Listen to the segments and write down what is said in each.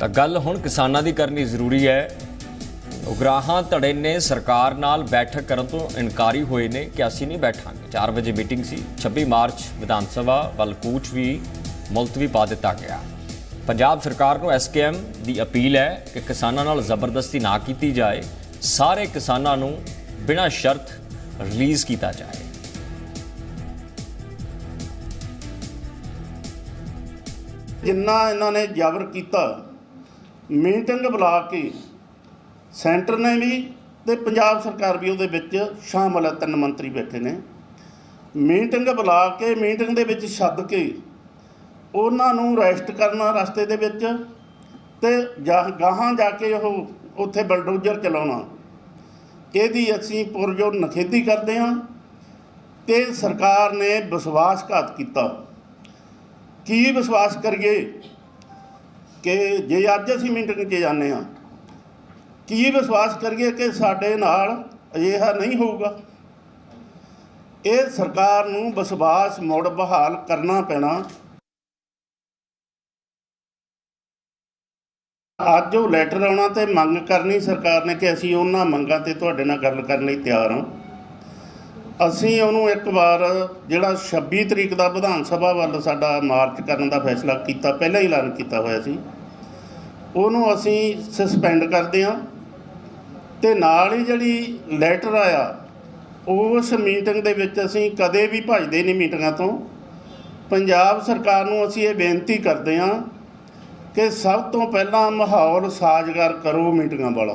ਤਾਂ ਗੱਲ ਹੁਣ ਕਿਸਾਨਾਂ ਦੀ ਕਰਨੀ ਜ਼ਰੂਰੀ ਹੈ। ਉਗਰਾਹਾਂ ਧੜੇ ਨੇ ਸਰਕਾਰ ਨਾਲ ਬੈਠਕ ਕਰਨ ਤੋਂ ਇਨਕਾਰੀ ਹੋਏ ਨੇ ਕਿ ਅਸੀਂ ਨਹੀਂ ਬੈਠਾਂਗੇ। 4 ਵਜੇ ਮੀਟਿੰਗ ਸੀ। 26 ਮਾਰਚ ਵਿਧਾਨ ਸਭਾ ਵੱਲ ਕੂਚ ਵੀ ਮੁਲਤਵੀ ਪਾ ਦਿੱਤਾ ਗਿਆ। ਪੰਜਾਬ ਸਰਕਾਰ ਨੂੰ ਐਸਕੇਐਮ ਦੀ ਅਪੀਲ ਹੈ ਕਿ ਕਿਸਾਨਾਂ ਨਾਲ ਜ਼ਬਰਦਸਤੀ ਨਾ ਕੀਤੀ ਜਾਏ। ਸਾਰੇ ਕਿਸਾਨਾਂ ਨੂੰ ਬਿਨਾਂ ਸ਼ਰਤ ਰਿਲੀਜ਼ ਕੀਤਾ ਜਾਏ। ਜਿੰਨਾ ਇਹਨਾਂ ਨੇ ਜ਼ਬਰ ਕੀਤਾ ਮੀਟਿੰਗ ਬੁਲਾ ਕੇ ਸੈਂਟਰ ਨੇ ਵੀ ਤੇ ਪੰਜਾਬ ਸਰਕਾਰ ਵੀ ਉਹਦੇ ਵਿੱਚ ਸ਼ਾਮਲ ਹੈ ਤਿੰਨ ਮੰਤਰੀ ਬੈਠੇ ਨੇ। ਮੀਟਿੰਗ ਬੁਲਾ ਕੇ, ਮੀਟਿੰਗ ਦੇ ਵਿੱਚ ਸੱਦ ਕੇ ਉਹਨਾਂ ਨੂੰ ਰੈਸਟ ਕਰਨਾ ਰਸਤੇ ਦੇ ਵਿੱਚ ਤੇ ਜਾ- ਗਾਹਾਂ ਜਾ ਕੇ ਉਹ ਉੱਥੇ ਬਲਡੋਜ਼ਰ ਚਲਾਉਣਾ। ਇਹਦੀ ਅਸੀਂ ਪੁਰਜੋਰ ਨਖੇਦੀ ਕਰਦੇ ਹਾਂ ਤੇ ਸਰਕਾਰ ਨੇ ਵਿਸ਼ਵਾਸਘਾਤ ਕੀਤਾ। ਕੀ ਵਿਸ਼ਵਾਸ ਕਰੀਏ? ਕਿ ਜੇ ਅੱਜ ਅਸੀਂ ਮੀਟਿੰਗ 'ਚ ਜਾਂਦੇ ਹਾਂ, ਕੀ ਵਿਸ਼ਵਾਸ ਕਰੀਏ ਕਿ ਸਾਡੇ ਨਾਲ ਅਜਿਹਾ ਨਹੀਂ ਹੋਊਗਾ? ਇਹ ਸਰਕਾਰ ਨੂੰ ਵਿਸ਼ਵਾਸ ਮੁੜ ਬਹਾਲ ਕਰਨਾ ਪੈਣਾ। ਅੱਜ ਉਹ ਲੈਟਰ ਆਉਣਾ ਤੇ ਮੰਗ ਕਰਨੀ ਸਰਕਾਰ ਨੇ ਕਿ ਅਸੀਂ ਉਹਨਾਂ ਮੰਗਾਂ ਤੇ ਤੁਹਾਡੇ ਨਾਲ ਗੱਲ ਕਰਨ ਲਈ ਤਿਆਰ ਹਾਂ। ਅਸੀਂ ਉਹਨੂੰ ਇੱਕ ਵਾਰ ਜਿਹੜਾ 26 ਤਰੀਕ ਦਾ ਵਿਧਾਨ ਸਭਾ ਵੱਲ ਸਾਡਾ ਮਾਰਚ ਕਰਨ ਦਾ ਫੈਸਲਾ ਕੀਤਾ, ਪਹਿਲਾਂ ਹੀ ਐਲਾਨ ਕੀਤਾ ਹੋਇਆ ਸੀ। ਉਹਨੂੰ ਅਸੀਂ ਸਸਪੈਂਡ ਕਰਦੇ ਹਾਂ ਤੇ ਨਾਲ ਹੀ ਜਿਹੜੀ ਲੈਟਰ ਆਇਆ, ਉਸ ਮੀਟਿੰਗ ਦੇ ਵਿੱਚ ਅਸੀਂ ਕਦੇ ਵੀ ਭੱਜਦੇ ਨਹੀਂ ਮੀਟਿੰਗਾਂ ਤੋਂ। ਪੰਜਾਬ ਸਰਕਾਰ ਨੂੰ ਅਸੀਂ ਇਹ ਬੇਨਤੀ ਕਰਦੇ ਹਾਂ ਕਿ ਸਭ ਤੋਂ ਪਹਿਲਾਂ ਮਾਹੌਲ ਸਾਜ਼ਗਾਰ ਕਰੋ ਮੀਟਿੰਗਾਂ ਵਾਲਾ।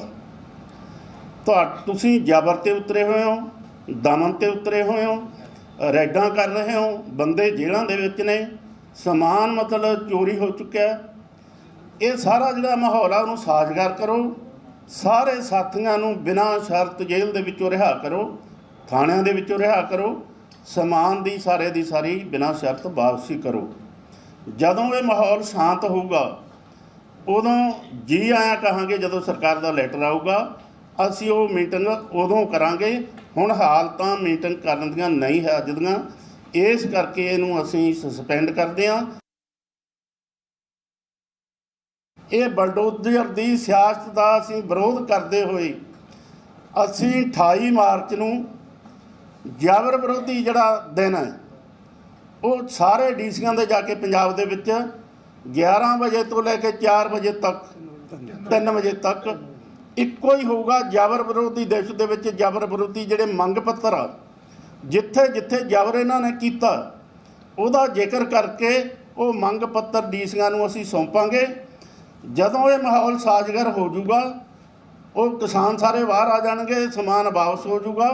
ਤੁਹਾ, ਤੁਸੀਂ ਜ਼ਬਰ ਤੇ ਉਤਰੇ ਹੋਏ ਹੋ। ਦਮਨ ਤੇ ਉਤਰੇ ਹੋਏ ਹੋ ਰੈਡਾਂ ਕਰ ਰਹੇ ਹੋ, ਬੰਦੇ ਜੇਲ੍ਹਾਂ ਦੇ ਵਿੱਚ ਨੇ, ਸਮਾਨ ਮਤਲਬ ਚੋਰੀ ਹੋ ਚੁੱਕਿਆ ਇਹ ਸਾਰਾ ਜਿਹੜਾ ਮਾਹੌਲ ਆ, ਉਹਨੂੰ ਸਾਜ਼ਗਾਰ ਕਰੋ, ਸਾਰੇ ਸਾਥੀਆਂ ਨੂੰ ਬਿਨਾਂ ਸ਼ਰਤ ਜੇਲ੍ਹ ਦੇ ਵਿੱਚੋਂ ਰਿਹਾ ਕਰੋ, ਥਾਣਿਆਂ ਦੇ ਵਿੱਚੋਂ ਰਿਹਾ ਕਰੋ, ਸਮਾਨ ਦੀ, ਸਾਰੇ ਦੀ ਸਾਰੀ ਬਿਨਾਂ ਸ਼ਰਤ ਵਾਪਸੀ ਕਰੋ। ਜਦੋਂ ਇਹ ਮਾਹੌਲ ਸ਼ਾਂਤ ਹੋਊਗਾ, ਉਦੋਂ ਜੀ ਆਇਆ ਕਹਾਂਗੇ ਜਦੋਂ ਸਰਕਾਰ ਦਾ ਲੈਟਰ ਆਊਗਾ ਅਸੀਂ ਉਹ ਮੇਨਟੇਨ ਉਦੋਂ ਕਰਾਂਗੇ। ਹੁਣ ਹਾਲਤਾਂ ਮੇਨਟੇਨ ਕਰਨ ਦੀਆਂ ਨਹੀਂ ਹੈ ਅੱਜ ਦੀਆਂ। ਇਸ ਕਰਕੇ ਇਹਨੂੰ ਅਸੀਂ ਸਸਪੈਂਡ ਕਰਦੇ ਹਾਂ। ਇਹ ਬਲਡੋਜ਼ਰ ਦੀ ਸਿਆਸਤ ਦਾ ਅਸੀਂ ਵਿਰੋਧ ਕਰਦੇ ਹੋਏ ਅਸੀਂ 28 ਮਾਰਚ ਨੂੰ ਜਬਰ ਵਿਰੋਧੀ ਜਿਹੜਾ ਦਿਨ ਹੈ, ਉਹ ਸਾਰੇ ਡੀਸੀਆਂ ਦੇ ਜਾ ਕੇ ਪੰਜਾਬ ਦੇ ਵਿੱਚ 11 ਵਜੇ ਤੋਂ ਲੈ ਕੇ 4 ਵਜੇ ਤੱਕ 3 ਵਜੇ ਤੱਕ ਇੱਕੋ ਹੀ ਹੋਊਗਾ ਜਬਰ ਵਿਰੋਧੀ ਦੇਸ਼ ਦੇ ਵਿੱਚ ਜਬਰ ਵਿਰੋਧੀ ਜਿਹੜੇ ਮੰਗ ਪੱਤਰ ਆ, ਜਿੱਥੇ ਜਿੱਥੇ ਜਬਰ ਇਹਨਾਂ ਨੇ ਕੀਤਾ, ਉਹਦਾ ਜ਼ਿਕਰ ਕਰਕੇ ਉਹ ਮੰਗ ਪੱਤਰ ਡੀਸੀਆਂ ਨੂੰ ਅਸੀਂ ਸੌਂਪਾਂਗੇ। ਜਦੋਂ ਇਹ ਮਾਹੌਲ ਸਾਜ਼ਗਰ ਹੋ ਜਾਊਗਾ, ਉਹ ਕਿਸਾਨ ਸਾਰੇ ਬਾਹਰ ਆ ਜਾਣਗੇ, ਸਮਾਨ ਵਾਪਸ ਹੋ ਜਾਊਗਾ,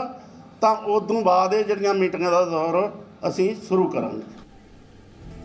ਤਾਂ ਉਦੋਂ ਬਾਅਦ ਇਹ ਜਿਹੜੀਆਂ ਮੀਟਿੰਗਾਂ ਦਾ ਦੌਰ ਅਸੀਂ ਸ਼ੁਰੂ ਕਰਾਂਗੇ।